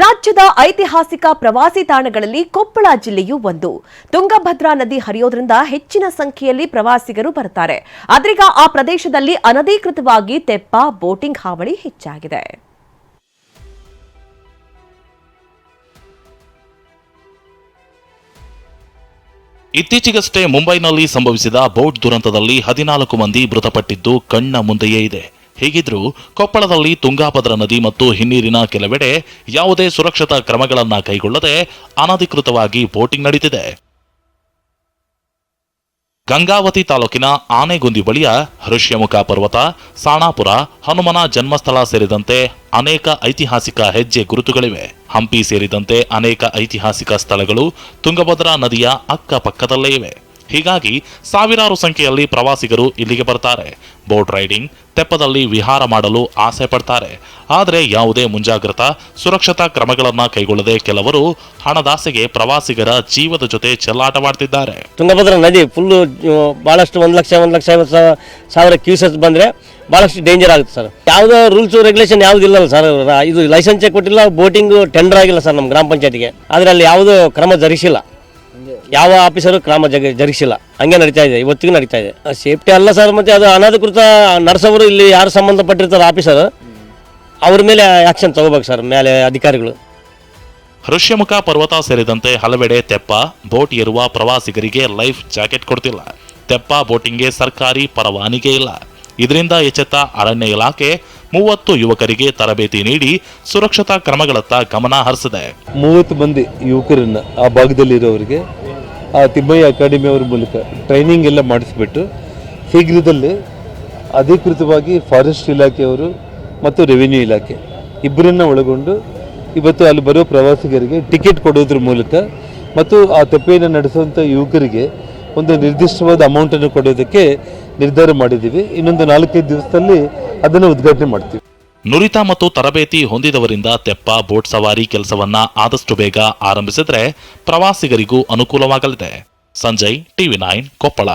ರಾಜ್ಯದ ಐತಿಹಾಸಿಕ ಪ್ರವಾಸಿ ತಾಣಗಳಲ್ಲಿ ಕೊಪ್ಪಳ ಜಿಲ್ಲೆಯೂ ಒಂದು. ತುಂಗಭದ್ರಾ ನದಿ ಹರಿಯೋದ್ರಿಂದ ಹೆಚ್ಚಿನ ಸಂಖ್ಯೆಯಲ್ಲಿ ಪ್ರವಾಸಿಗರು ಬರ್ತಾರೆ ಆದ್ರೀಗ ಆ ಪ್ರದೇಶದಲ್ಲಿ ಅನಧಿಕೃತವಾಗಿ ತೆಪ್ಪ, ಬೋಟಿಂಗ್ ಹಾವಳಿ ಹೆಚ್ಚಾಗಿದೆ. ಇತ್ತೀಚೆಗಷ್ಟೇ ಮುಂಬೈನಲ್ಲಿ ಸಂಭವಿಸಿದ ಬೋಟ್ ದುರಂತದಲ್ಲಿ ಹದಿನಾಲ್ಕು ಮಂದಿ ಮೃತಪಟ್ಟಿದ್ದು ಕಣ್ಣ ಮುಂದೆಯೇ ಇದೆ. ಹೀಗಿದ್ರೂ ಕೊಪ್ಪಳದಲ್ಲಿ ತುಂಗಾಭದ್ರಾ ನದಿ ಮತ್ತು ಹಿನ್ನೀರಿನ ಕೆಲವೆಡೆ ಯಾವುದೇ ಸುರಕ್ಷತಾ ಕ್ರಮಗಳನ್ನು ಕೈಗೊಳ್ಳದೆ ಅನಧಿಕೃತವಾಗಿ ಬೋಟಿಂಗ್ ನಡೆದಿದೆ ಗಂಗಾವತಿ ತಾಲೂಕಿನ ಆನೆಗುಂದಿ ಬಳಿಯ ಋಷ್ಯಮುಖ ಪರ್ವತ, ಸಾಣಾಪುರ, ಹನುಮನ ಜನ್ಮಸ್ಥಳ ಸೇರಿದಂತೆ ಅನೇಕ ಐತಿಹಾಸಿಕ ಹೆಜ್ಜೆ ಗುರುತುಗಳಿವೆ. ಹಂಪಿ ಸೇರಿದಂತೆ ಅನೇಕ ಐತಿಹಾಸಿಕ ಸ್ಥಳಗಳು ತುಂಗಭದ್ರಾ ನದಿಯ ಅಕ್ಕಪಕ್ಕದಲ್ಲೇ ಇವೆ. ಹೀಗಾಗಿ ಸಾವಿರಾರು ಸಂಖ್ಯೆಯಲ್ಲಿ ಪ್ರವಾಸಿಗರು ಇಲ್ಲಿಗೆ ಬರ್ತಾರೆ. ಬೋಟ್ ರೈಡಿಂಗ್, ತೆಪ್ಪದಲ್ಲಿ ವಿಹಾರ ಮಾಡಲು ಆಸೆ ಪಡ್ತಾರೆ. ಆದರೆ ಯಾವುದೇ ಮುಂಜಾಗ್ರತಾ, ಸುರಕ್ಷತಾ ಕ್ರಮಗಳನ್ನು ಕೈಗೊಳ್ಳದೆ ಕೆಲವರು ಹಣದಾಸೆಗೆ ಪ್ರವಾಸಿಗರ ಜೀವದ ಜೊತೆ ಚೆಲ್ಲಾಟವಾಡ್ತಿದ್ದಾರೆ. ತುಂಗಭದ್ರಾ ನದಿ ಫುಲ್ಲು ಭಾಳಷ್ಟು ಒಂದು ಲಕ್ಷ ಒಂದು ಲಕ್ಷ ಐವತ್ತು ಸಾವಿರ ಕ್ಯೂಸಸ್ ಬಂದರೆ ಭಾಳಷ್ಟು ಡೇಂಜರ್ ಆಗುತ್ತೆ ಸರ್ ಯಾವುದೋ ರೂಲ್ಸು ರೆಗ್ಯುಲೇಷನ್ ಯಾವುದಿಲ್ಲ ಸರ್ ರ- ಇದು ಲೈಸೆನ್ಸೇ ಕೊಟ್ಟಿಲ್ಲ ಬೋಟಿಂಗು ಟೆಂಡರ್ ಆಗಿಲ್ಲ ಸರ್ ನಮ್ಮ ಗ್ರಾಮ ಪಂಚಾಯತಿಗೆ. ಆದರೆ ಅಲ್ಲಿ ಯಾವುದೋ ಕ್ರಮ ಜರುಗಿಸಿಲ್ಲ ಯಾವ ಆಫೀಸರು ಕ್ರಮ ಜಗ ಜರುಗಿಸಿಲ್ಲ. ಹಂಗೆ ನಡೀತಾ ಇದೆ ಇವತ್ತಿಗೂ ನಡೀತಾ ಇದೆ. ಸೇಫ್ಟಿ ಅಲ್ಲ ಸರ್ ಮತ್ತೆ ಅದು ಅನಧಿಕೃತ ನರ್ಸವರು ಇಲ್ಲಿ ಯಾರು ಸಂಬಂಧಪಟ್ಟಿರ್ತಾರೆ ಆಫೀಸರ್ ಅವ್ರ ಮೇಲೆ ಆ್ಯಕ್ಷನ್ ತಗೋಬೇಕು ಸರ್ ಮೇಲೆ ಅಧಿಕಾರಿಗಳು. ಋಷ್ಯಮುಖ ಪರ್ವತ ಸೇರಿದಂತೆ ಹಲವೆಡೆ ತೆಪ್ಪ ಬೋಟ್ ಇರುವ ಪ್ರವಾಸಿಗರಿಗೆ ಲೈಫ್ ಜಾಕೆಟ್ ಕೊಡ್ತಿಲ್ಲ. ತೆಪ್ಪ ಬೋಟಿಂಗ್ಗೆ ಸರ್ಕಾರಿ ಪರವಾನಿಗೆ ಇಲ್ಲ. ಇದರಿಂದ ಎಚ್ಚೆತ್ತ ಅರಣ್ಯ ಇಲಾಖೆ ಮೂವತ್ತು ಯುವಕರಿಗೆ ತರಬೇತಿ ನೀಡಿ ಸುರಕ್ಷತಾ ಕ್ರಮಗಳತ್ತ ಗಮನ ಹರಿಸಿದೆ. ಮೂವತ್ತು ಮಂದಿ ಯುವಕರನ್ನ ಆ ಭಾಗದಲ್ಲಿರೋರಿಗೆ ಆ ತಿಮ್ಮಯ್ಯ ಅಕಾಡೆಮಿ ಅವ್ರ ಮೂಲಕ ಟ್ರೈನಿಂಗ್ ಎಲ್ಲ ಮಾಡಿಸ್ಬಿಟ್ಟು ಶೀಘ್ರದಲ್ಲೇ ಅಧಿಕೃತವಾಗಿ ಫಾರೆಸ್ಟ್ ಇಲಾಖೆಯವರು ಮತ್ತು ರೆವಿನ್ಯೂ ಇಲಾಖೆ ಇಬ್ಬರನ್ನ ಒಳಗೊಂಡು ಇವತ್ತು ಅಲ್ಲಿ ಬರೋ ಪ್ರವಾಸಿಗರಿಗೆ ಟಿಕೆಟ್ ಕೊಡೋದ್ರ ಮೂಲಕ ಮತ್ತು ಆ ತಪ್ಪೆಯನ್ನು ನಡೆಸುವಂಥ ಯುವಕರಿಗೆ ಒಂದು ನಿರ್ದಿಷ್ಟವಾದ ಅಮೌಂಟನ್ನು ಕೊಡೋದಕ್ಕೆ ನಿರ್ಧಾರ ಮಾಡಿದ್ದೀವಿ. ಇನ್ನೊಂದು ನಾಲ್ಕೈದು ದಿವಸದಲ್ಲಿ ಅದನ್ನು ಉದ್ಘಾಟನೆ ಮಾಡ್ತೀವಿ. ನುರಿತ ಮತ್ತು ತರಬೇತಿ ಹೊಂದಿದವರಿಂದ ತೆಪ್ಪ, ಬೋಟ್ ಸವಾರಿ ಕೆಲಸವನ್ನ ಆದಷ್ಟು ಬೇಗ ಆರಂಭಿಸಿದ್ರೆ ಪ್ರವಾಸಿಗರಿಗೂ ಅನುಕೂಲವಾಗಲಿದೆ. Sanjay, TV nine Koppal.